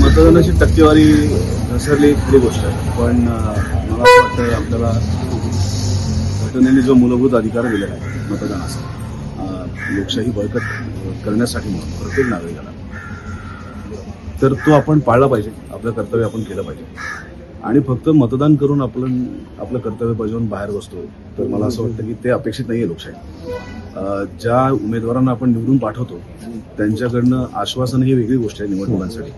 मतदानाची टक्केवारी घसरली खरी गोष्ट आहे. पण मला असं वाटतं आपल्याला घटनेने जो मूलभूत अधिकार दिलेला आहे मतदानाचा लोकशाही बळकट करण्यासाठी म्हणून प्रत्येक नागरिकाला तर तो आपण पाळला पाहिजे. आपलं कर्तव्य आपण केलं पाहिजे. आणि फक्त मतदान करून आपण आपलं कर्तव्य बजावून बाहेर बसतो तर मला असं वाटतं की ते अपेक्षित नाही आहे लोकशाही ज्या उमेदवारांना आपण निवडून पाठवतो त्यांच्याकडनं आश्वासन ही वेगळी गोष्ट आहे निवडणुकांसाठी.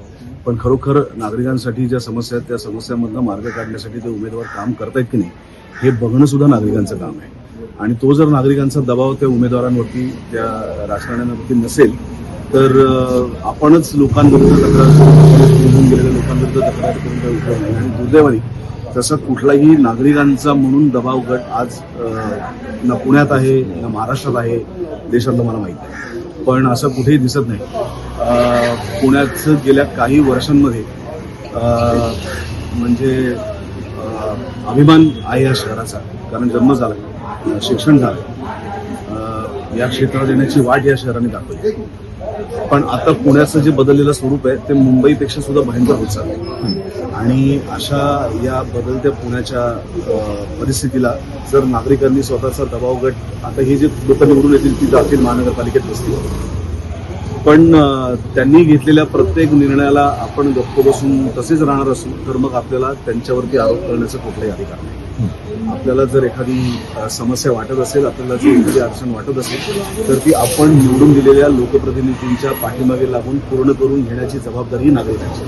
पण खरोखर नागरिकांसाठी ज्या समस्या आहेत त्या समस्यांमधनं मार्ग काढण्यासाठी ते उमेदवार काम करतायत की नाही हे बघणं सुद्धा नागरिकांचं काम आहे. आणि तो जर नागरिकांचा दबाव त्या उमेदवारांवरती त्या राजकारण्यांवरती नसेल तर आपणच आपणच लोकांविरुद्ध तक्रार नाही आणि दुर्दैवाने तसा कुठलाही नागरिकांचा म्हणून दबाव गट आज ना पुण्यात आहे ना महाराष्ट्रात आहे देशातलं मला माहीत आहे पण असं कुठेही दिसत नाही. पुण्याचं गेल्या काही वर्षांमध्ये म्हणजे अभिमान आहे या शहराचा कारण जन्म झाला शिक्षण झालं. या क्षेत्रात येण्याची वाट या शहराने दाखवली. पण आता पुण्याचं जे बदललेलं स्वरूप आहे ते मुंबईपेक्षा सुद्धा भयंकर होत चाललंय. आणि अशा या बदलत्या पुण्याच्या परिस्थितीला जर नागरिकांनी स्वतःचा दबाव गट आता हे जे लोक निवडून येतील ती जातील महानगरपालिकेत बसतील पण त्यांनी घेतलेल्या प्रत्येक निर्णयाला आपण गप्प बसून तसेच राहणार असू तर मग आपल्याला त्यांच्यावरती आरोप करण्याचा कुठलाही अधिकार नाही. आपल्याला जर एखादी समस्या वाटत असेल आपल्याला जर एखादी अडचण वाटत असेल तर ती आपण निवडून दिलेल्या लोकप्रतिनिधींच्या पाठीमागे लागून पूर्ण करून घेण्याची जबाबदारी नागरिकांची.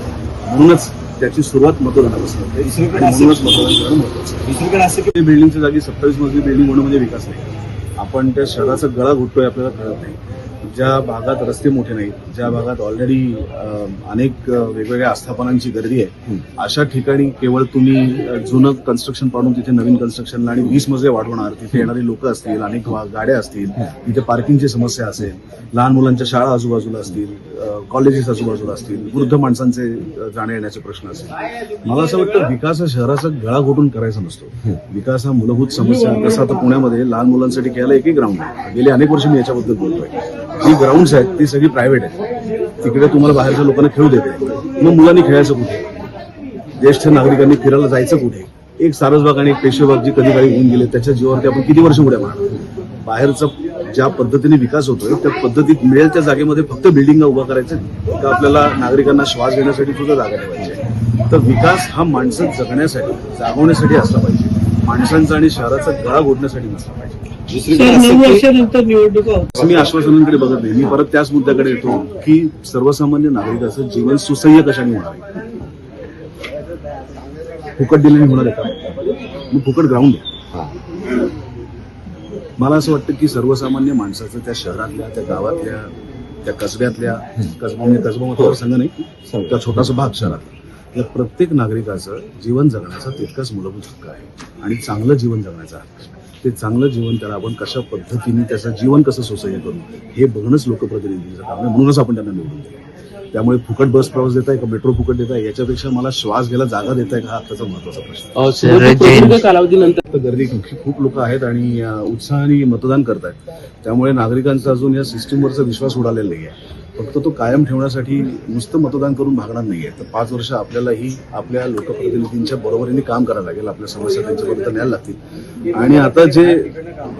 म्हणूनच त्याची सुरुवात मतदानापासून होते आणि म्हणूनच मतदान करणं महत्वाचं आहे. दुसरीकडे असं की ते बिल्डिंगच्या जागी सत्तावीस मजली बिल्डिंग होणं म्हणजे विकास नाही आपण त्या शहराचा गळा घुटतोय आपल्याला कळत नाही ज्या भागात रस्ते मोठे नाहीत ज्या भागात ऑलरेडी अनेक वेगवेगळ्या आस्थापनांची गर्दी आहे अशा ठिकाणी केवळ तुम्ही जुनं कन्स्ट्रक्शन पाडून तिथे नवीन कन्स्ट्रक्शनला आणि वीस मजले वाढवणार तिथे येणारी लोक असतील अनेक गाड्या असतील तिथे पार्किंगची समस्या असेल लहान मुलांच्या शाळा आजूबाजूला असतील कॉलेजेस आजूबाजूला असतील वृद्ध माणसांचे जाण्या येण्याचे प्रश्न असतील. मला असं वाटतं विकास हा शहराचा गळा घोटून करायचा नसतो. विकास हा मूलभूत समस्या तसं आता पुण्यामध्ये लहान मुलांसाठी खेळायला एकही ग्राउंड आहे गेली अनेक वर्ष मी याच्याबद्दल बोलतोय. जी ग्राउंड्स आहेत ती सगळी प्रायव्हेट आहेत. तिकडे तुम्हाला बाहेरच्या लोकांना खेळू देते मग मुलांनी खेळायचं कुठे? ज्येष्ठ नागरिकांनी फिरायला जायचं कुठे? एक सारसबाग आणि एक पेशेबाग जी कधी काळी होऊन गेले त्याच्या जीवावरती आपण किती वर्ष उड्या मारणार? बाहेरचा ज्या पद्धतीने विकास होतोय त्या पद्धतीत मिळेल त्या जागेमध्ये फक्त बिल्डिंगा उभा करायचं का आपल्याला नागरिकांना श्वास घेण्यासाठी सुद्धा जागा ठेवायची तर विकास हा माणसं जगण्यासाठी जागवण्यासाठी असला पाहिजे. माणसांचा आणि शहराचा गळा घोटण्यासाठी नसला पाहिजे. मी आश्वासनांकडे बघत नाही. मी परत त्याच मुद्द्याकडे येतो की सर्वसामान्य नागरिकाचं जीवन सुसह्य कशाने होणार फुकट दिल्याने होणार आहे का? मग फुकट ग्राउंड मला असं वाटतं की सर्वसामान्य माणसाचं त्या शहरातल्या त्या गावातल्या त्या कसब्यातल्या कसबा म्हणजे कसबा मतदारसंघ नाही त्या छोटासा भाग शहरात या प्रत्येक नागरिकाचं जीवन जगण्याचा तितकाच मूलभूत हक्क आहे. आणि चांगलं जीवन जगण्याचा हक्क आहे. ते चांगलं जीवन त्याला आपण कशा पद्धतीने त्याचं जीवन कसं सोसह्य करू हे बघणंच लोकप्रतिनिधींचं काम आहे. म्हणूनच आपण त्यांना निवडून दिलं. त्यामुळे फुकट बस प्रवास देत आहे का मेट्रो फुकट देत आहे याच्यापेक्षा मला श्वास घ्यायला जागा देत आहे का हा आताचा महत्त्वाचा प्रश्न कालावधीनंतर तर गर्दी खूप खूप लोक आहेत आणि उत्साहाने मतदान करतायत. त्यामुळे नागरिकांचा अजून या सिस्टीमवरचा विश्वास उडालेला नाही आहे फक्त तो कायम ठेवण्यासाठी नुसतं मतदान करून भागणार नाहीये. तर पाच वर्ष आपल्यालाही आपल्या लोकप्रतिनिधींच्या बरोबरीने काम करायला लागेल आपल्या समस्या त्यांच्यापर्यंत न्यायला लागतील. आणि आता जे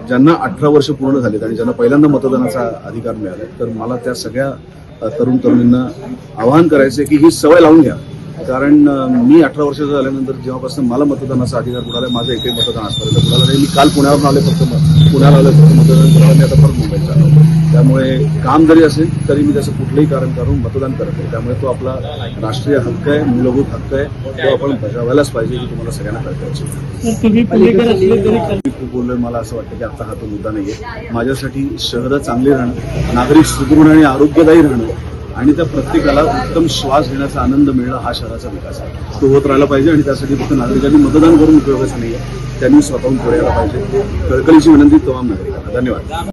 ज्यांना अठरा वर्ष पूर्ण झालेत आणि ज्यांना पहिल्यांदा मतदानाचा अधिकार मिळाला तर मला त्या सगळ्या तरुण तरुणींना आवाहन करायचं आहे की ही सवय लावून घ्या. कारण मी अठरा वर्षाचं झाल्यानंतर जेव्हापासून मला मतदानाचा अधिकार मिळाला माझं एकही मतदान आजपर्यंत मिळालं नाही. मी काल पुण्यावरून आले फक्त पुण्याला आलं फक्त मतदान करायला मी आता परत मुंबईत आलो त्यामुळे काम जरी असेल तरी मी त्याचं कुठलंही कारण करून मतदान करत नाही. त्यामुळे तो आपला राष्ट्रीय हक्क आहे मूलभूत हक्क आहे तो आपण बजावायलाच पाहिजे की तुम्हाला सगळ्यांना तरी मी खूप बोललोय मला असं वाटतं की आता हा तो मुद्दा नाहीये. माझ्यासाठी शहरं चांगली राहणं नागरिक सुदृढ आणि आरोग्यदायी राहणं आणि त्या प्रत्येकाला उत्तम श्वास घेण्याचा आनंद मिळणं हा शहराचा विकास आहे. तो होत राहिला पाहिजे आणि त्यासाठी फक्त नागरिकांनी मतदान करून उपयोगाचं नाहीये. त्यांनी स्वतःहून पुढे यायला पाहिजे. कळकळीची विनंती तमाम नागरिकांना धन्यवाद.